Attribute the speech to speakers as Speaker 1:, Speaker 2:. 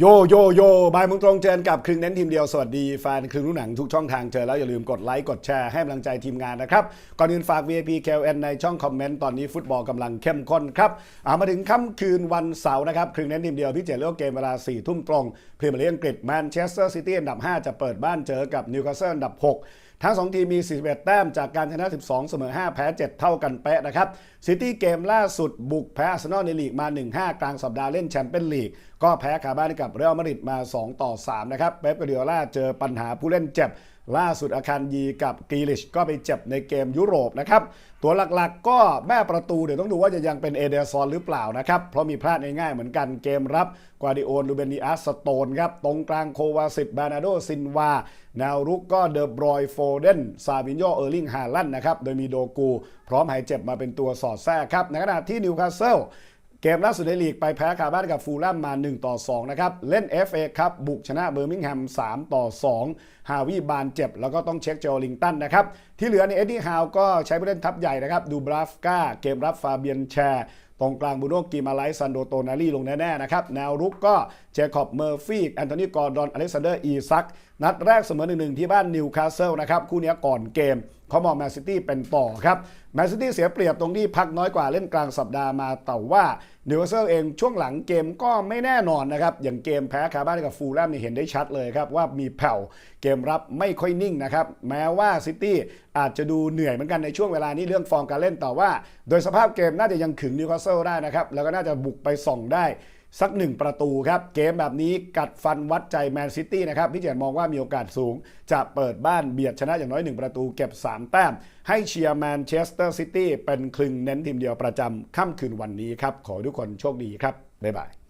Speaker 1: โยโยโยบายมึงตรงเจอกับครึ่งเน้นทีมเดียว สวัสดีแฟนครึ่งรู้หนังทุกช่องทางเจอแล้วอย่าลืมกดไลค์กดแชร์ให้กำลังใจทีมงานนะครับ ก่อนอื่นฝาก VIP KLN ในช่องคอมเมนต์ตอนนี้ฟุตบอลกำลังเข้มข้นครับอามาถึงค่ำคืนวันเสาร์นะครับครึ่งเน้นทีมเดียวพี่เจเลือกเกมเวลา4ทุ่มตรงพรีเมียร์ลีกอังกฤษแมนเชสเตอร์ซิตี้อันดับ 5 จะเปิดบ้านเจอกับนิวคาสเซิลอันดับ 6 ทั้ง 2 ทีมมี 41 แต้มจากการชนะ 12 เสมอ 5 แพ้ 7 เท่ากันเป๊ะนะครับซิตี้เกมล่าสุดบุกแพ้อาร์เซนอลในลีกมา 1-5 กลางสัปดาห์เล่นแชมเปี้ยนลีก ก็แพ้คาบ้านกับเรอัลมาดริดมา 2 ต่อ 3 นะครับเป๊ปกวาร์ดิโอล่าเจอปัญหาผู้เล่นเจ็บ ล่าสุดอาคารยีกับกีลิชก็ไปเจ็บในเกมยุโรปนะครับ ตัวหลักๆก็แม่ประตูเดี๋ยวต้องดูว่าจะยังเป็นเอเดอร์ซอนหรือเปล่านะครับ เพราะมีพลาดง่ายๆเหมือนกันเกมรับกวาดิโอนลูเบนิอาสโตนครับ ตรงกลางโควาสิตบานาโดซินวาแนวรุกก็เดอบรอยโฟเดนซาบินโยเออร์ลิงฮาลันนะครับ โดยมีโดกู พร้อมหายเจ็บมาเป็นตัวสอดแทรกครับ ในขณะที่นิวคาสเซิล เกมล่าสุดในลีกไปแพ้คาบ้านกับฟูลแลมมา 1 ต่อ 2 นะครับ เล่น FA ครับบุกชนะเบอร์มิงแฮม 3 ต่อ 2 ฮาวิบานเจ็บ แล้วก็ต้องเช็คเจอลิงตันนะครับ ที่เหลือในเอ็ดดี้ฮาวก็ใช้ผู้เล่นทัพใหญ่นะครับ ดูบราฟกาเกมรับฟาเบียนแชร์ตรงกลางบูโนกีมาไลซันโดโตนาลีลงแน่ ๆ นะครับ แนวรุกก็เจคอบเมอร์ฟี่แอนโทนีกอร์ดอนอเล็กซานเดอร์อีซัก นัดแรกเสมอหนึ่งที่บ้านนิวคาสเซิลนะครับ คู่นี้ก่อนเกมเขามองแมนซิตี้เป็นต่อครับแมนซิตี้เสียเปรียบตรงที่พักน้อยกว่าเล่นกลางสัปดาห์มาแต่ว่านิวคาสเซิลเองช่วงหลังเกมก็ไม่แน่นอนนะครับ อย่างเกมแพ้คาบ้านกับฟูลแลมนี่เห็นได้ชัดเลยครับ ว่ามีแผ่วเกมรับไม่ค่อยนิ่งนะครับ แม้ว่าซิตี้อาจจะดูเหนื่อยเหมือนกันในช่วงเวลานี้เรื่องฟอร์มการเล่นแต่ว่า โดยสภาพเกมน่าจะยังขึงนิวคาสเซิลได้นะครับแล้วก็น่าจะบุกไปส่องได้ สักหนึ่งประตูครับ เกมแบบนี้กัดฟันวัดใจแมนซิตี้นะครับพี่เจนมองว่ามีโอกาสสูง จะเปิดบ้านเบียดชนะอย่างน้อย 1 ประตูเก็บ 3 แต้ม ให้เชียร์แมนเชสเตอร์ซิตี้เป็นคลึงเน้นทีมเดียวประจำค่ำคืนวันนี้ครับ ขอทุกคนโชคดีครับ บ๊ายบาย